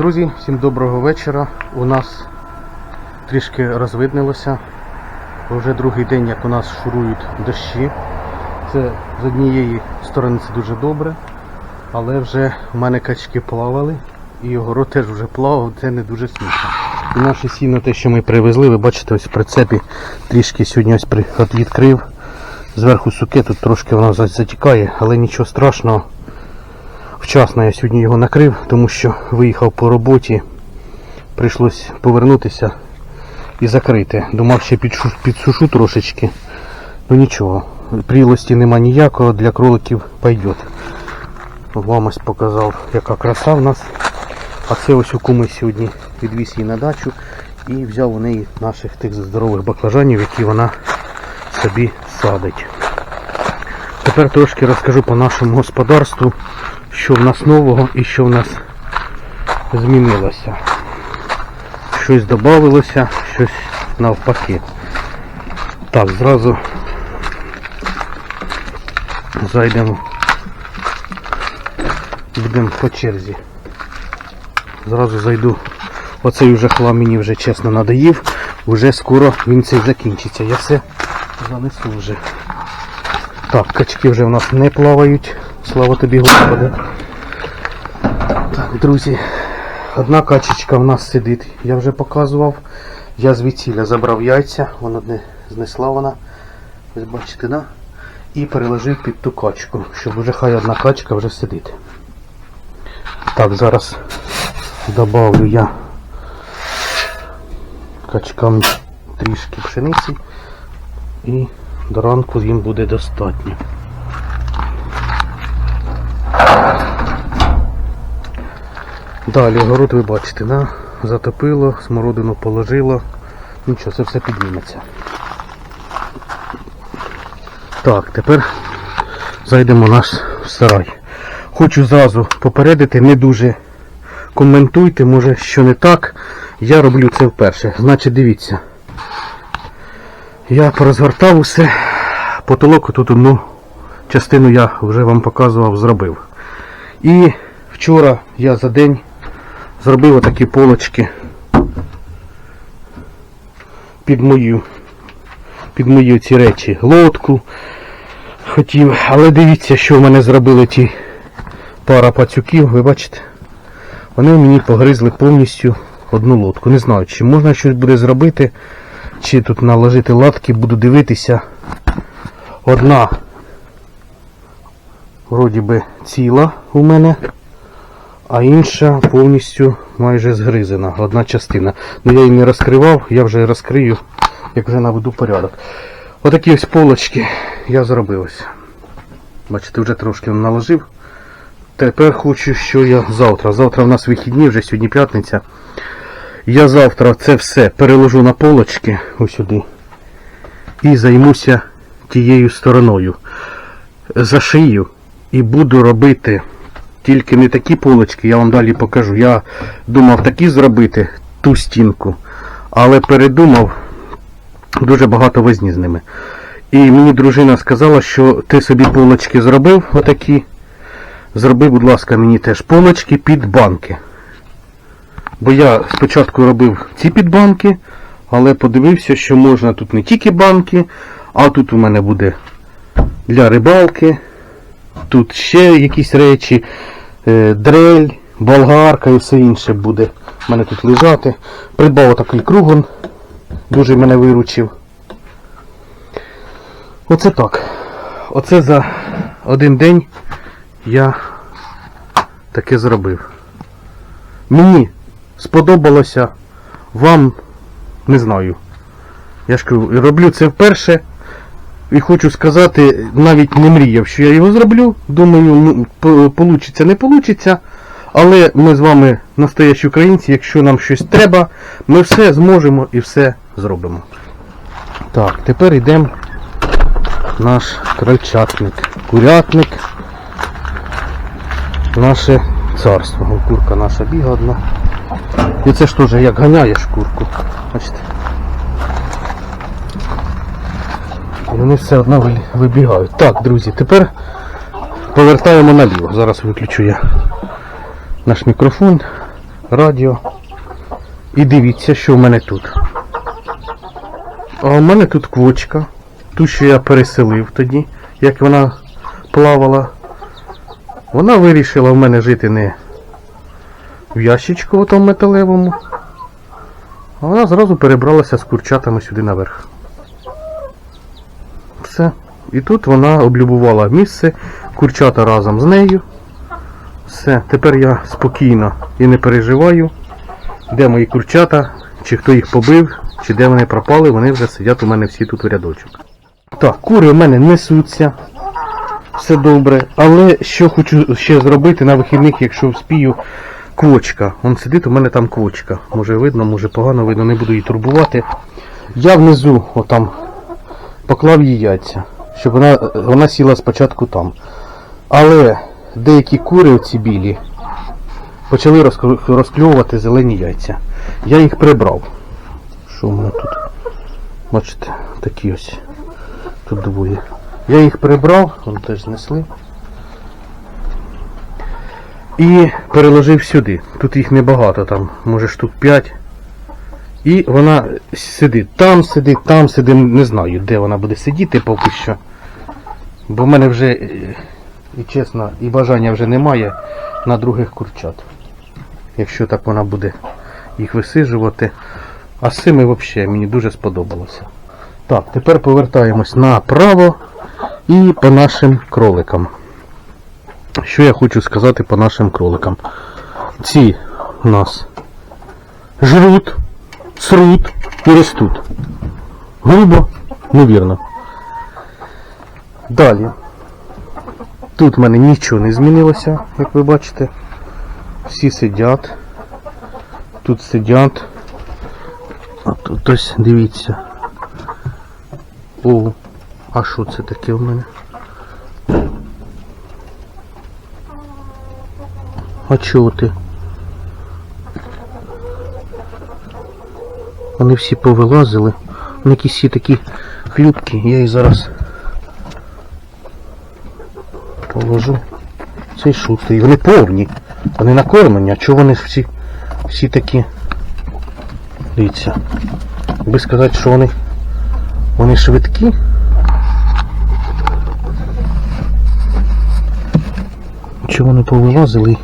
Друзі, всім доброго вечора. У нас трішки розвиднилося. Вже другий день, як у нас шурують дощі. Це з однієї сторони це дуже добре, але вже в мене качки плавали і город теж вже плавав, це не дуже смішно. І наше сіно, те, що ми привезли, ви бачите, ось в прицепі трішки сьогодні ось відкрив. Зверху суки, тут трошки воно затікає, але нічого страшного. Вчасно я сьогодні його накрив, тому що виїхав по роботі. Прийшлось повернутися і закрити. Думав ще підсушу трошечки. Ну нічого. Прілості нема ніякого, для кроликів пойдет. Вам ось показав, яка краса в нас. А це ось у куми сьогодні відвіз її на дачу і взяв у неї наших тих здорових баклажанів, які вона собі садить. Тепер трошки розкажу по нашому господарству, що в нас нового і що в нас змінилося. Щось додавилося, щось навпаки. Так, зразу зайдемо. Будемо по черзі. Зразу зайду. Оцей вже хлам мені вже чесно надоїв. Уже скоро він цей закінчиться. Я все занесу вже. Так, качки вже в нас не плавають. Слава тобі, Господи. Так, друзі, одна качечка в нас сидить, я вже показував. Я звідсіля забрав яйця, вона одне знесла вона. Ось бачите, да? І переложив під ту качку, щоб вже хай одна качка вже сидить. Так, зараз добавлю я качкам трішки пшениці і до ранку їм буде достатньо. Далі город ви бачите, да? затопило, смородину положило. Нічого, це все підніметься. Так, тепер зайдемо в наш сарай. Хочу зразу попередити, не дуже коментуйте, може що не так. Я роблю це вперше. Значить, дивіться. Я порозгортав усе. Потолок тут одну частину я вже вам показував, зробив. І вчора я за день зробив отакі полочки під мою, під мої ці речі. Лодку хотів, але дивіться, що в мене зробили ті пара пацюків, ви бачите? Вони мені погризли повністю одну лодку. Не знаю, чи можна щось буде зробити, чи тут наложити латки, буду дивитися. Одна вроді би ціла у мене, а інша повністю майже згризена, одна частина. Ну я її не розкривав, я вже розкрию, як вже наведу порядок. Отакі ось полочки я зробив ось. Бачите, вже трошки наложив. Тепер хочу, що я завтра. Завтра в нас вихідні, вже сьогодні п'ятниця. Я завтра це все переложу на полочки ось сюди. І займуся тією стороною. Зашию і буду робити тільки не такі полочки, я вам далі покажу. Я думав такі зробити, ту стінку, але передумав дуже багато возні з ними. І мені дружина сказала, що ти собі полочки зробив отакі. Зроби, будь ласка, мені теж полочки під банки. Бо я спочатку робив ці підбанки, але подивився, що можна тут не тільки банки, а тут у мене буде для рибалки, тут ще якісь речі, е, дрель, болгарка і все інше буде в мене тут лежати. Придбав такий кругон, дуже мене виручив. Оце так. Оце за один день я таке зробив. Мені сподобалося, вам не знаю. Я ж кажу, роблю це вперше. І хочу сказати, навіть не мріяв, що я його зроблю. Думаю, ну, получиться, не получиться. Але ми з вами настоящі українці, якщо нам щось треба, ми все зможемо і все зробимо. Так, тепер йдемо наш крольчатник, курятник, наше царство. Курка наша біга одна. І це ж теж як ганяєш курку. Бачите? І вони все одно вибігають. Так, друзі, тепер повертаємо наліво. Зараз виключу я наш мікрофон. радіо. І дивіться, що в мене тут. А у мене тут квочка. Ту, що я переселив тоді, як вона плавала. Вона вирішила в мене жити не в ящичку отому металевому. А вона зразу перебралася з курчатами сюди наверх. Все. І тут вона облюбувала місце, курчата разом з нею. Все, тепер я спокійно і не переживаю, де мої курчата, чи хто їх побив, чи де вони пропали, вони вже сидять у мене всі тут в рядочок. Так, кури у мене несуться. Все добре. Але що хочу ще зробити на вихідних, якщо вспію, квочка. Он сидить, у мене там квочка. Може видно, може погано видно, не буду її турбувати. Я внизу, отам, поклав їй яйця, щоб вона, вона сіла спочатку там. Але деякі кури оці білі почали розкльовувати зелені яйця. Я їх прибрав. Що в мене тут? Бачите, такі ось. Тут двоє. Я їх прибрав, вони теж знесли. І переложив сюди. Тут їх небагато, там, може штук 5. І вона сидить там, сидить, там сидить, не знаю, де вона буде сидіти поки що. Бо в мене вже, е, і чесно, і бажання вже немає на других курчат. Якщо так вона буде їх висиджувати. А з цими взагалі мені дуже сподобалося. Так, тепер повертаємось направо і по нашим кроликам. Що я хочу сказати по нашим кроликам? Ці у нас жруть, сруть і ростуть. Грубо, невірно. Далі. Тут в мене нічого не змінилося, як ви бачите. Всі сидять. Тут сидять. А тут ось дивіться. О, а що це таке в мене? А чого ти? Вони всі повилазили. Вони якісь всі такі хлюпкі. Я їх зараз положу. Цей шутий. Вони повні. Вони накормлені, а чого вони всі, всі такі? Дивіться. Би сказати, що вони вони швидкі. Чи вони повилазили?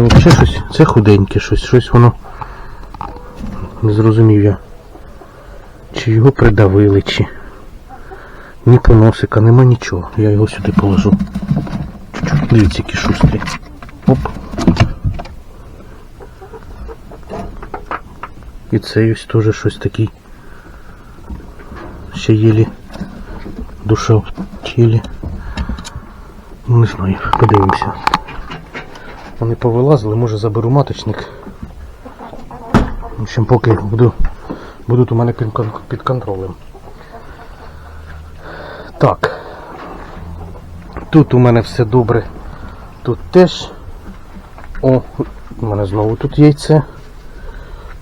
Це взагалі щось, це худеньке щось, щось воно. Не зрозумів я. Чи його придавили, чи. Ні поносика, нема нічого. Я його сюди положу. Дивіться, які шустрі. Оп. І цей ось теж щось такий. Ще єлі душа в тілі. Ну не знаю, подивимося. Вони повилазили, може заберу маточник. В общем, поки буду, будуть у мене під, під контролем. Так. Тут у мене все добре. Тут теж. О, у мене знову тут яйце.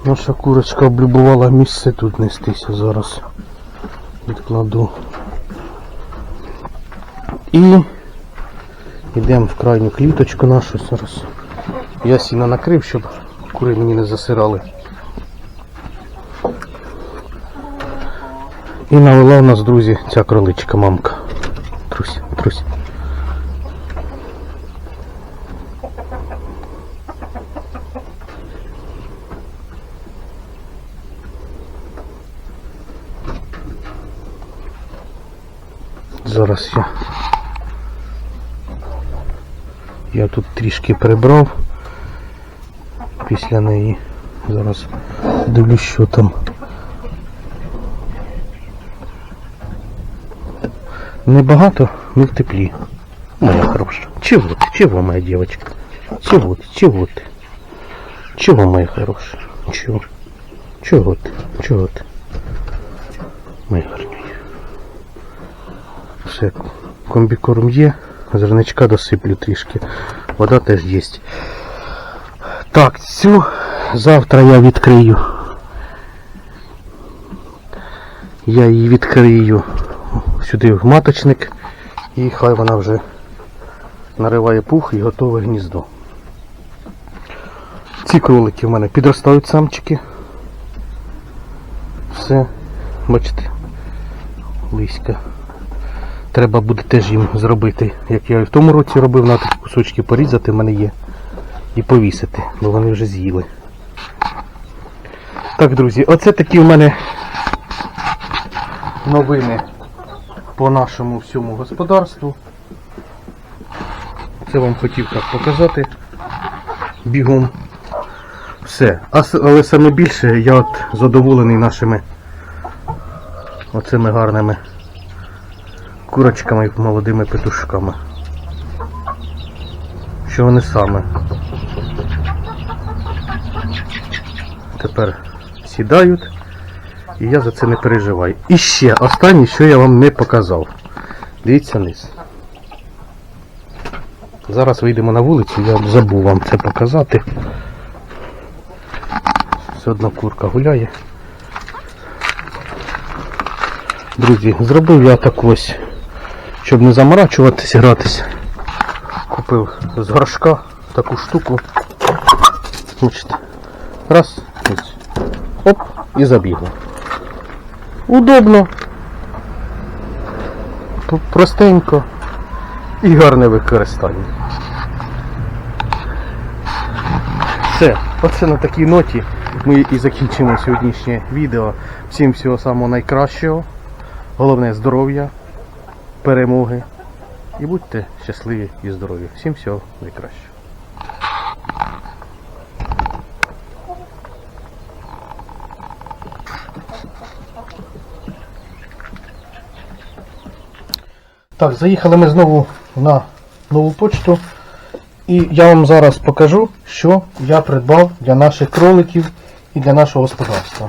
Наша курочка облюбувала місце тут нестися зараз. Відкладу. І йдемо в крайню кліточку нашу зараз. Я сіно накрив, щоб кури мені не засирали. І навела у нас, друзі, ця кроличка мамка. Трусь, трусь. Зараз я. Я тут трішки прибрав після неї. Зараз дивлюсь, що там. Небагато, но в теплі. Моя хорошая. Чего ты? Чего, моя девочка? Чего ты? Чего ты? Чего, моя хорошая? Чего? Чего ты? Чего ты? Моя гарнюня. Все, комбікорм є, зерничка досиплю трішки. Вода теж є. Так, цю завтра я відкрию. Я її відкрию сюди в маточник і хай вона вже нариває пух і готове гніздо. Ці кролики в мене підростають самчики. Все, бачите, лиська. Треба буде теж їм зробити, як я і в тому році робив, на такі кусочки порізати в мене є. І повісити, бо вони вже з'їли. Так, друзі, оце такі в мене новини по нашому всьому господарству. Це вам хотів так показати бігом. Все. Але саме більше я от задоволений нашими оцими гарними курочками і молодими петушками. Що вони саме тепер сідають, і я за це не переживаю. І ще останнє, що я вам не показав. Дивіться вниз. Зараз вийдемо на вулицю, я забув вам це показати. Все одно курка гуляє. Друзі, зробив я так ось, щоб не заморачуватись, гратись. Купив з горшка таку штуку. Значить, раз. Оп, і забігло. Удобно. Простенько і гарне використання. Все, оце на такій ноті ми і закінчимо сьогоднішнє відео. Всім всього самого найкращого. Головне здоров'я, перемоги. І будьте щасливі і здорові. Всім всього найкращого. Так, заїхали ми знову на нову почту. І я вам зараз покажу, що я придбав для наших кроликів і для нашого господарства.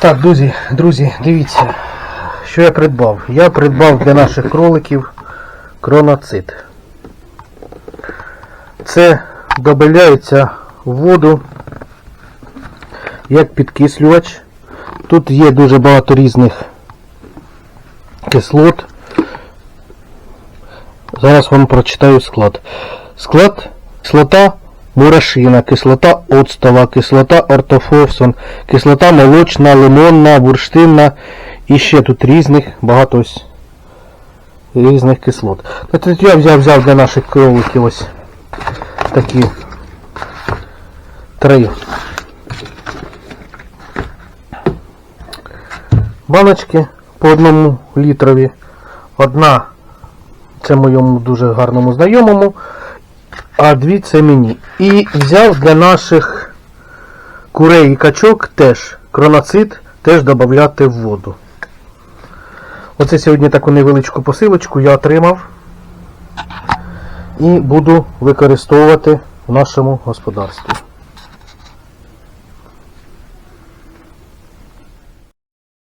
Так, друзі, друзі, дивіться, що я придбав. Я придбав для наших кроликів кроноцит. Це додається в воду як підкислювач. Тут є дуже багато різних кислот. Зараз вам прочитаю склад. Склад кислота мурашина, кислота оцтова, кислота ортофосон, кислота молочна, лимонна, бурштинна і ще тут різних, багато ось різних кислот. Тут я взяв, взяв для наших кроликів ось такі три баночки по одному літрові. Одна це моєму дуже гарному знайомому, а дві це мені. І взяв для наших курей і качок теж кроноцит теж додати в воду. Оце сьогодні таку невеличку посилочку я отримав і буду використовувати в нашому господарстві.